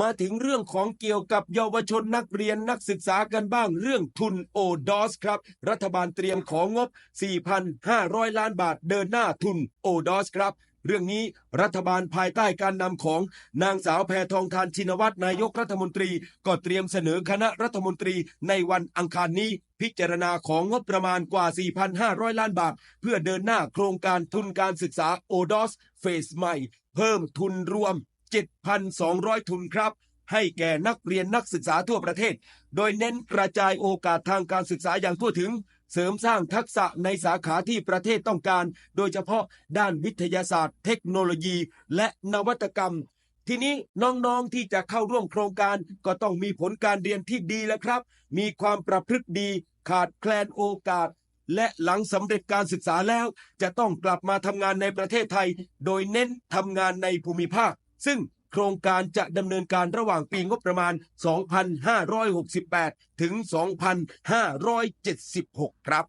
มาถึงเรื่องของเกี่ยวกับเยาวชนนักเรียนนักศึกษากันบ้างเรื่องทุนโอดอสครับ รัฐบาลเตรียมของงบ 4,500 ล้านบาทเดินหน้าทุนโอดอสครับเรื่องนี้รัฐบาลภายใต้การนำของนางสาวแพทองทานชินวัตรนายกรัฐมนตรี ก็เตรียมเสนอคณะรัฐมนตรีในวันอังคารนี้พิจารณาของงบประมาณกว่า 4,500 ล้านบาท เพื่อเดินหน้าโครงการทุนการศึกษาโอดอสเฟสใหม่ เพิ่มทุนรวม 7,200 ทุนครับ ให้แก่นักเรียนนักศึกษาทั่วประเทศ โดยเน้นกระจายโอกาสทางการศึกษาอย่างทั่วถึง เสริมสร้างทักษะในสาขาที่ประเทศต้องการ โดยเฉพาะด้านวิทยาศาสตร์ เทคโนโลยี และนวัตกรรม ทีนี้น้องๆที่จะเข้าร่วมโครงการก็ต้องมีผลการเรียนที่ดีแล้วครับ มีความประพฤติดี ขาดแคลนโอกาสและหลังสำเร็จการศึกษาแล้ว จะต้องกลับมาทำงานในประเทศไทย โดยเน้นทำงานในภูมิภาค ซึ่งโครงการจะดำเนินการระหว่างปีงบประมาณ 2568 ถึง 2576 ครับ